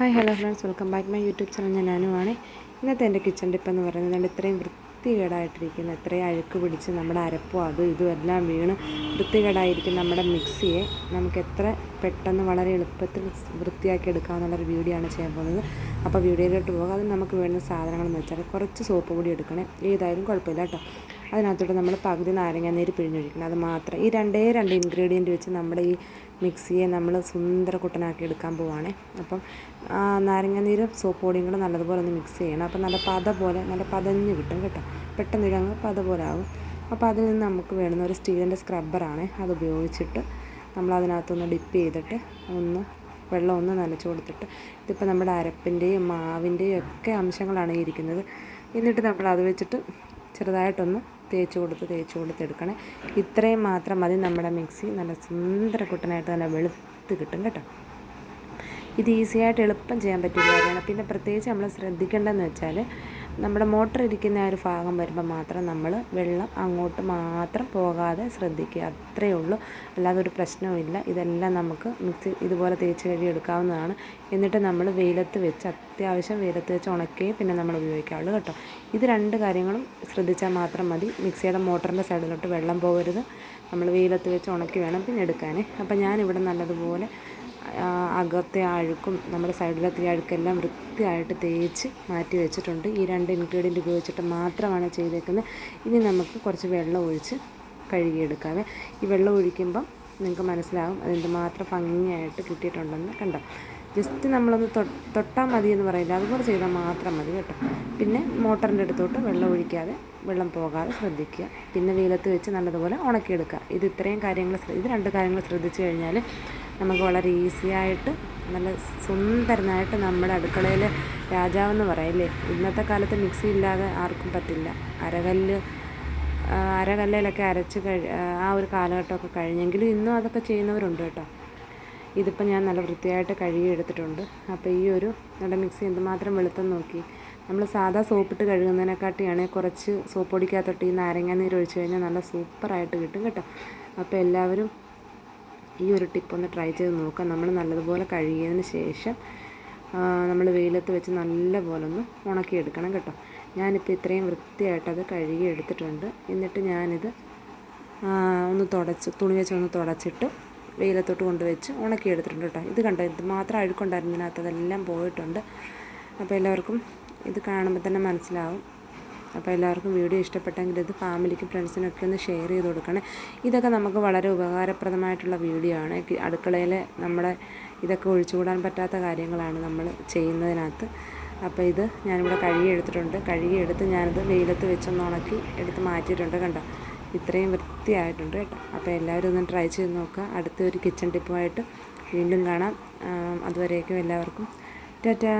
Hi hello friends. Welcome back my YouTube channel. ഞാൻ അനുവാണ്. ഇന്നത്തെ എന്റെ കിച്ചൺ ടിപ്പ് എന്ന് പറയുന്നത് ഞാൻ ഇത്രയും വൃത്തികേടായിട്ടിരിക്കുന്ന. ഇത്രയും അഴുക്ക് പിടിച്ച് നമ്മുടെ അരപ്പും അതും ഇതും എല്ലാം വീണ് വൃത്തികേടായിരിക്കും നമ്മുടെ മിക്സിയെ. നമുക്ക് എത്ര പെട്ടെന്ന് വളരെ എളുപ്പത്തിൽ വൃത്തിയാക്കി എടുക്കാമെന്നുള്ളൊരു വീഡിയോ ആണ് ചെയ്യാൻ പോകുന്നത്. അപ്പോൾ വീഡിയോയിലോട്ട് പോകാം. അത് നമുക്ക് വേണ്ട സാധനങ്ങളെന്ന് വെച്ചാൽ കുറച്ച് സോപ്പ് പൊടി എടുക്കണേ. ഏതായാലും കുഴപ്പമില്ല കേട്ടോ. അതിനകത്തോട്ട് നമ്മൾ പകുതി നാരങ്ങ നീര് പിഴിഞ്ഞൊഴിക്കണം. അത് മാത്രം. ഈ രണ്ടേ രണ്ട് ഇൻഗ്രീഡിയന്റ് വെച്ച് നമ്മുടെ ഈ മിക്സിയെ നമ്മൾ സുന്ദര കുട്ടനാക്കി എടുക്കാൻ പോവാണേ. അപ്പം നാരങ്ങ നീരും സോപ്പ് പൊടിയും കൂടെ നല്ലതുപോലെ ഒന്ന് മിക്സ് ചെയ്യണം. അപ്പം നല്ല പത പോലെ നല്ല പതഞ്ഞ് കിട്ടും കേട്ടോ. പെട്ടെന്ന് ഇതങ്ങ് പത പോലെ ആകും അപ്പോൾ അതിൽ നിന്ന് നമുക്ക് വേണ്ടുന്ന ഒരു സ്റ്റീലിന്റെ സ്ക്രബ്ബറാണ് അത് ഉപയോഗിച്ചിട്ട് നമ്മൾ അതിനകത്തൊന്ന് ഡിപ്പ് ചെയ്തിട്ട് ഒന്ന് വെള്ളം ഒന്ന് നനച്ച് കൊടുത്തിട്ട് ഇതിപ്പോൾ നമ്മുടെ അരപ്പിന്റെയും മാവിന്റെയും ഒക്കെ അംശങ്ങളാണ് ഇരിക്കുന്നത്. എന്നിട്ട് നമ്മൾ അത് വെച്ചിട്ട് ചെറുതായിട്ടൊന്ന് തേച്ച് കൊടുത്ത് തേച്ച് കൊടുത്ത് എടുക്കണേ. ഇത്രയും മാത്രം മതി നമ്മുടെ മിക്സി. നല്ല സുന്ദര കുട്ടനായിട്ട് നല്ല വെളുത്ത് കിട്ടും കേട്ടോ. ഇത് ഈസിയായിട്ട് എളുപ്പം ചെയ്യാൻ പറ്റിയ കാര്യമാണ്. പിന്നെ പ്രത്യേകിച്ച് നമ്മൾ ശ്രദ്ധിക്കേണ്ടതെന്ന് വെച്ചാൽ നമ്മുടെ മോട്ടർ ഇരിക്കുന്ന ആ ഒരു ഭാഗം വരുമ്പോൾ മാത്രം നമ്മൾ വെള്ളം അങ്ങോട്ട് മാത്രം പോകാതെ ശ്രദ്ധിക്കുക. അത്രയേ ഉള്ളൂ. അല്ലാതെ ഒരു പ്രശ്നവുമില്ല ഇതെല്ലാം നമുക്ക് മിക്സി ഇതുപോലെ തേച്ച് കഴുകി എടുക്കാവുന്നതാണ്. എന്നിട്ട് നമ്മൾ വെയിലത്ത് വെച്ച് അത്യാവശ്യം വെയിലത്ത് വെച്ച് ഉണക്കുകയും പിന്നെ നമ്മൾ ഉപയോഗിക്കാവുള്ളൂ കേട്ടോ. ഇത് രണ്ട് കാര്യങ്ങളും ശ്രദ്ധിച്ചാൽ മാത്രം മതി. മിക്സിയുടെ മോട്ടറിന്റെ സൈഡിലോട്ട് വെള്ളം പോകരുത്. നമ്മൾ വെയിലത്ത് വെച്ച് ഉണക്കി വേണം പിന്നെ എടുക്കാൻ അപ്പം ഞാനിവിടെ നല്ലതുപോലെ അകത്തെ അഴുക്കും നമ്മുടെ സൈഡിലത്തെ അഴുക്കെല്ലാം വൃത്തിയായിട്ട് തേച്ച് മാറ്റി വെച്ചിട്ടുണ്ട്. ഈ രണ്ട് ഇൻഗ്രീഡിയന്റ് ഉപയോഗിച്ചിട്ട് മാത്രമാണ് ചെയ്തേക്കുന്നത്. ഇനി നമുക്ക് കുറച്ച് വെള്ളം ഒഴിച്ച് കഴുകിയെടുക്കാവേ. ഈ വെള്ളം ഒഴിക്കുമ്പം നിങ്ങൾക്ക് മനസ്സിലാവും അതെന്തുമാത്രം ഭംഗിയായിട്ട് കിട്ടിയിട്ടുണ്ടെന്ന് കണ്ടോ. ജസ്റ്റ് നമ്മളൊന്ന് തൊട്ടാൽ മതി എന്ന് പറയില്ല. അതുപോലെ ചെയ്താൽ മാത്രം മതി കേട്ടോ. പിന്നെ മോട്ടറിന്റെ അടുത്തോട്ട് വെള്ളം ഒഴിക്കാതെ വെള്ളം പോകാതെ ശ്രദ്ധിക്കുക. പിന്നെ വെയിലത്ത് വെച്ച് നല്ലതുപോലെ ഉണക്കിയെടുക്കുക. ഇത് ഇത്രയും കാര്യങ്ങൾ ഇത് രണ്ട് കാര്യങ്ങൾ ശ്രദ്ധിച്ചു കഴിഞ്ഞാൽ നമുക്ക് വളരെ ഈസിയായിട്ട് നല്ല സുന്ദരനായിട്ട് നമ്മുടെ അടുക്കളയിൽ രാജാവെന്ന് പറയല്ലേ? ഇന്നത്തെ കാലത്ത് മിക്സി ഇല്ലാതെ ആർക്കും പറ്റില്ല. അരകല്ല് അരകല്ലിലൊക്കെ അരച്ച് കഴി ആ ഒരു കാലഘട്ടമൊക്കെ കഴിഞ്ഞെങ്കിലും ഇന്നും അതൊക്കെ ചെയ്യുന്നവരുണ്ട് കേട്ടോ. ഇതിപ്പോൾ ഞാൻ നല്ല വൃത്തിയായിട്ട് കഴുകി എടുത്തിട്ടുണ്ട് അപ്പോൾ ഈ ഒരു നല്ല മിക്സി എന്തുമാത്രം വെളുത്തം നോക്കി. നമ്മൾ സാധാ സോപ്പിട്ട് കഴുകുന്നതിനെക്കാട്ടിയാണ് കുറച്ച് സോപ്പ് പൊടിക്കകത്തോട്ട് ഈ നാരങ്ങാനീര് ഒഴിച്ച് കഴിഞ്ഞാൽ നല്ല സൂപ്പറായിട്ട് കിട്ടും കേട്ടോ. അപ്പോൾ എല്ലാവരും ഈ ഒരു ടിപ്പ് ഒന്ന് ട്രൈ ചെയ്ത് നോക്കാം. നമ്മൾ നല്ലതുപോലെ കഴുകിയതിന് ശേഷം നമ്മൾ വെയിലത്ത് വെച്ച് നല്ലപോലെ ഒന്ന് ഉണക്കിയെടുക്കണം കേട്ടോ. ഞാനിപ്പോൾ ഇത്രയും വൃത്തിയായിട്ടത് കഴുകി എടുത്തിട്ടുണ്ട്. എന്നിട്ട് ഞാനിത് ഒന്ന് തുടച്ച് തുണി വെച്ച് ഒന്ന് തുടച്ചിട്ട് വെയിലത്തോട്ട് കൊണ്ടുവച്ച് ഉണക്കിയെടുത്തിട്ടുണ്ട് കേട്ടോ. ഇത് കണ്ടോ? ഇത് മാത്രം അഴുക്കുണ്ടായിരുന്നു ഇതിനകത്ത് അതെല്ലാം പോയിട്ടുണ്ട്. അപ്പോൾ എല്ലാവർക്കും ഇത് കാണുമ്പോൾ തന്നെ മനസ്സിലാവും. അപ്പോൾ എല്ലാവർക്കും വീഡിയോ ഇഷ്ടപ്പെട്ടെങ്കിൽ ഇത് ഫാമിലിക്കും ഫ്രണ്ട്സിനൊക്കെ ഒന്ന് ഷെയർ ചെയ്ത് കൊടുക്കണേ. ഇതൊക്കെ നമുക്ക് വളരെ ഉപകാരപ്രദമായിട്ടുള്ള വീഡിയോ ആണ്. അടുക്കളയിൽ നമ്മുടെ ഇതൊക്കെ ഒഴിച്ചുകൂടാൻ പറ്റാത്ത കാര്യങ്ങളാണ് നമ്മൾ ചെയ്യുന്നതിനകത്ത്. അപ്പോൾ ഇത് ഞാനിവിടെ കഴുകി എടുത്തിട്ടുണ്ട്. കഴുകി എടുത്ത് ഞാനിത് വെയിലത്ത് വെച്ചൊന്ന് ഉണക്കി എടുത്ത് മാറ്റിയിട്ടുണ്ട് കണ്ടോ? ഇത്രയും വൃത്തിയായിട്ടുണ്ട് കേട്ടോ. അപ്പോൾ എല്ലാവരും ഒന്ന് ട്രൈ ചെയ്ത് നോക്കുക. അടുത്ത ഒരു കിച്ചൺ ടിപ്പുമായിട്ട് വീണ്ടും കാണാം. അതുവരേക്കും എല്ലാവർക്കും. ടാറ്റാ.